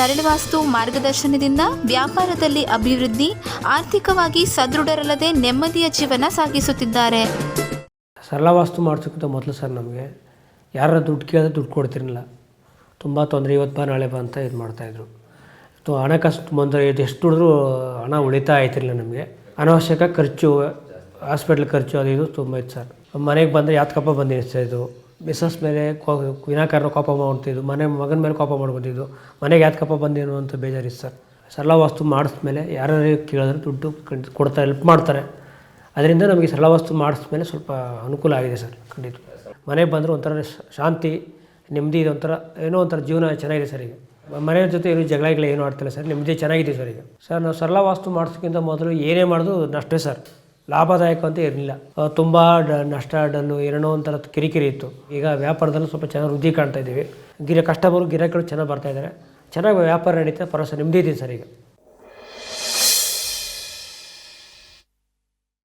ಸರಳವಾಸ್ತು ಮಾರ್ಗದರ್ಶನದಿಂದ ವ್ಯಾಪಾರದಲ್ಲಿ ಅಭಿವೃದ್ಧಿ, ಆರ್ಥಿಕವಾಗಿ ಸದೃಢರಲ್ಲದೆ ನೆಮ್ಮದಿಯ ಜೀವನ ಸಾಗಿಸುತ್ತಿದ್ದಾರೆ. ಸರಳ ವಾಸ್ತು ಮಾಡಿಸೋಕ್ಕಿಂತ ಮೊದಲು ಸರ್ ನಮಗೆ ಯಾರ ದುಡ್ಡು ಕೇಳಿದ್ರೆ ದುಡ್ಡು ಕೊಡ್ತಿರಲಿಲ್ಲ. ತುಂಬ ತೊಂದರೆ, ಇವತ್ತು ಬಾ, ನಾಳೆ ಬಾ ಅಂತ ಇದು ಮಾಡ್ತಾಯಿದ್ರು ಸೊ ಹಣಕಾಸು ತೊಂದರೆ ಇದು ಎಷ್ಟು ದುಡಿದ್ರೂ ಹಣ ಉಳಿತಾಯ ಆಯ್ತಿರಲಿಲ್ಲ ನಮಗೆ. ಅನಾವಶ್ಯಕ ಖರ್ಚು ಹಾಸ್ಪಿಟ್ಲ್ ಖರ್ಚು ಅದು ಇದು ತುಂಬ ಇತ್ತು ಸರ್. ಮನೆಗೆ ಬಂದರೆ ಯಾತಕಪ್ಪ ಬಂದು ಇದು. ಮಿಸಸ್ ಮೇಲೆ ಕೋ ವಿನಾಕಾರಣ ಕೋಪ ಮಾಡ್ತಿದ್ದು ಮನೆ, ಮಗನ ಮೇಲೆ ಕೋಪ ಮಾಡ್ಕೊತಿದ್ದು ಮನೆಗೆ ಯಾತಕಪ್ಪ ಬಂದೇನು ಅಂತ ಬೇಜಾರಿತ್ತು ಸರ್. ಸರಳ ವಾಸ್ತು ಮಾಡಿಸ್ಮೇಲೆ ಯಾರು ಕೇಳಿದ್ರೆ ದುಡ್ಡು ಕೊಡ್ತಾ ಕೊಡ್ತಾರೆ ಹೆಲ್ಪ್ ಮಾಡ್ತಾರೆ. ಅದರಿಂದ ನಮಗೆ ಸರಳ ವಸ್ತು ಮಾಡಿಸ್ಮೇಲೆ ಸ್ವಲ್ಪ ಅನುಕೂಲ ಆಗಿದೆ ಸರ್, ಖಂಡಿತ. ಮನೆಗೆ ಬಂದರೂ ಒಂಥರ ಶಾಂತಿ, ನೆಮ್ಮದಿ ಇದೆ ಒಂಥರ ಏನೋ ಒಂಥರ ಜೀವನ ಚೆನ್ನಾಗಿದೆ ಸರ್ ಈಗ. ಮನೆಯವ್ರ ಜೊತೆ ಏನು ಜಗಳ ಏನು ಏನೂ ಆಡ್ತಿಲ್ಲ ಸರ್. ನೆಮ್ಮದಿ ಚೆನ್ನಾಗಿದೆ ಸರ್ ಈಗ. ಸರ್, ನಾವು ಸರಳ ವಾಸ್ತು ಮಾಡಿಸೋಕ್ಕಿಂತ ಮೊದಲು ಏನೇ ಮಾಡೋದು ನಷ್ಟೇ ಸರ್. ಲಾಭದಾಯಕ ಅಂತ ಇರಲಿಲ್ಲ. ತುಂಬ ನಷ್ಟ ಡಲ್ಲು ಏನೋ ಒಂಥರ ಕಿರಿಕಿರಿ ಇತ್ತು. ಈಗ ವ್ಯಾಪಾರದಲ್ಲೂ ಸ್ವಲ್ಪ ಚೆನ್ನಾಗಿ ವೃದ್ಧಿ ಕಾಣ್ತಾ ಇದ್ದೀವಿ. ಗಿರ, ಕಸ್ಟಮರು ಗಿರಾಕಿಗಳು ಚೆನ್ನಾಗಿ ಬರ್ತಾ ಇದ್ದಾರೆ. ಚೆನ್ನಾಗಿ ವ್ಯಾಪಾರ ನಡೀತಾ ಪರಸ ನೆಮ್ಮದಿ ಇದೆ ಸರ್ ಈಗ?